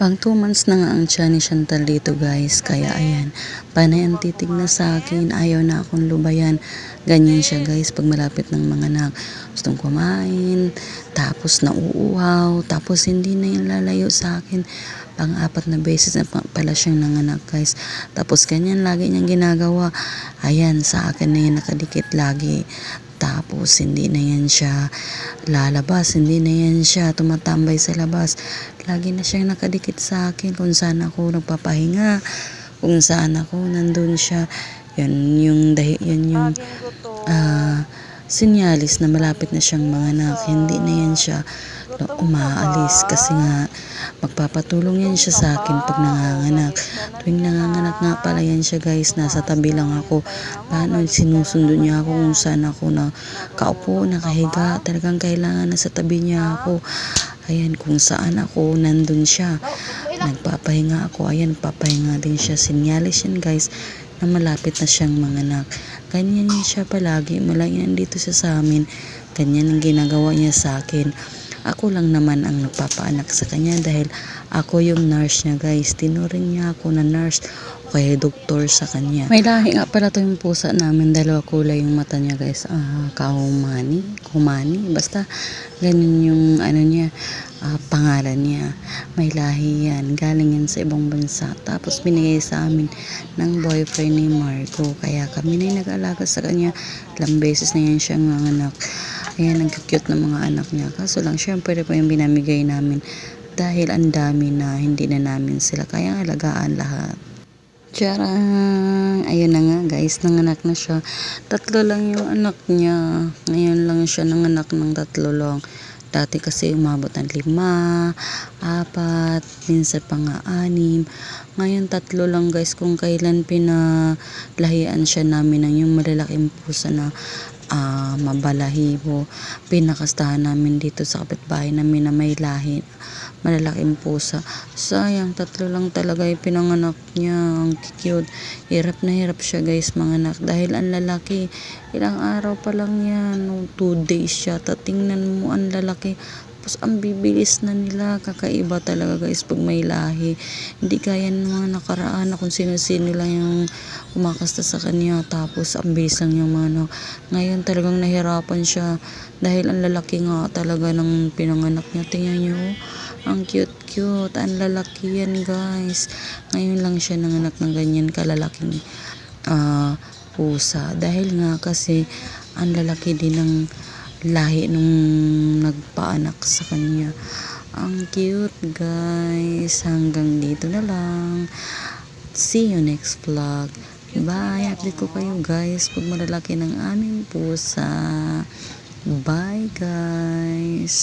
Pang 2 months na nga ang tiyan ni Chantal dito guys. Kaya ayan, panay ang titig na sa akin. Ayaw na akong lubayan. Ganyan siya guys pag malapit ng mga anak. Gustong kumain, tapos nauuhaw, tapos hindi na yung lalayo sa akin. Pang-apat na beses na pa- pala siyang nanganak guys. Tapos ganyan lagi niyang ginagawa. Ayan, sa akin na yan nakadikit lagi. Tapos hindi na yan siya lalabas, hindi na yan siya tumatambay sa labas. Lagi na siyang nakadikit sa akin kung saan ako nagpapahinga, kung saan ako nandun siya. Yan yung dahi, yan yung ah, sinyalis na malapit na siyang manganak. Hindi na yan siya umaalis kasi nga magpapatulong yan siya sa akin pag nanganganak. Tuwing nanganganak nga pala yan siya guys, nasa tabi lang ako. Paano sinusundo niya ako kung saan ako na kaupo, nakahiga. Talagang kailangan na sa tabi niya ako. Ayan, kung saan ako, nandun siya. Nagpapahinga ako. Ayan, papahinga din siya. Sinyalis yan guys na malapit na siyang manganak. Ganyan yan siya palagi. Mula yan dito siya sa amin. Ganyan ang ginagawa niya sa akin. Ako lang naman ang nagpapaanak sa kanya dahil ako yung nurse niya guys. Tinuring niya ako na nurse o kaya doktor sa kanya. May lahi nga pala to yung pusa namin. Dalawa kulay yung mata niya guys. Ah, kahumani, kumani. Basta ganyan yung ano niya, ah, pangalan niya. May lahi yan. Galing yan sa ibang bansa. Tapos binigay sa amin ng boyfriend ni Marco. Kaya kami na yung nag-alaga sa kanya. Ilang beses na yan siyang nanganak. Ayan, ang cute ng mga anak niya. Kaso lang, syempre po yung binamigay namin dahil ang dami na hindi na namin sila kayang alagaan lahat. Tiyarang! Ayun na nga guys, nanganak na siya. Tatlo lang yung anak niya. Ngayon lang siya nanganak ng tatlo lang. Dati kasi umabot ng lima, apat, minsan pa nga anim. Ngayon tatlo lang guys kung kailan pinalahian siya namin ng yung malalaking pusa na ah, mabalahibo. Pinakastahan namin dito sa kapitbahay namin na may lahi malalaking pusa. Sayang, tatlo lang talaga yung pinanganak niya. Ang cute. Hirap na hirap siya guys manganak dahil ang lalaki. Ilang araw pa lang yan. No, two days siya. Tatingnan mo ang lalaki. Tapos ang bibilis na nila. Kakaiba talaga guys pag may lahi. Hindi kaya ng mga nakaraan na kung sino-sino lang yung kumakasta sa kanya. Tapos ang bilis lang yung mga ano. Ngayon talagang nahirapan siya. Dahil ang lalaki nga talaga ng pinanganak niya. Tingnan niyo. oh. Ang cute-cute. Ang lalaki yan guys. Ngayon lang siya nanganak ng ganyan kalalaking ah, pusa. Dahil nga kasi ang lalaki din ng lahi nung nagpaanak sa kanya. Ang cute guys. Hanggang dito na lang. See you next vlog. Bye. Update ko kayo guys pag malalaki ng aming pusa. Bye guys.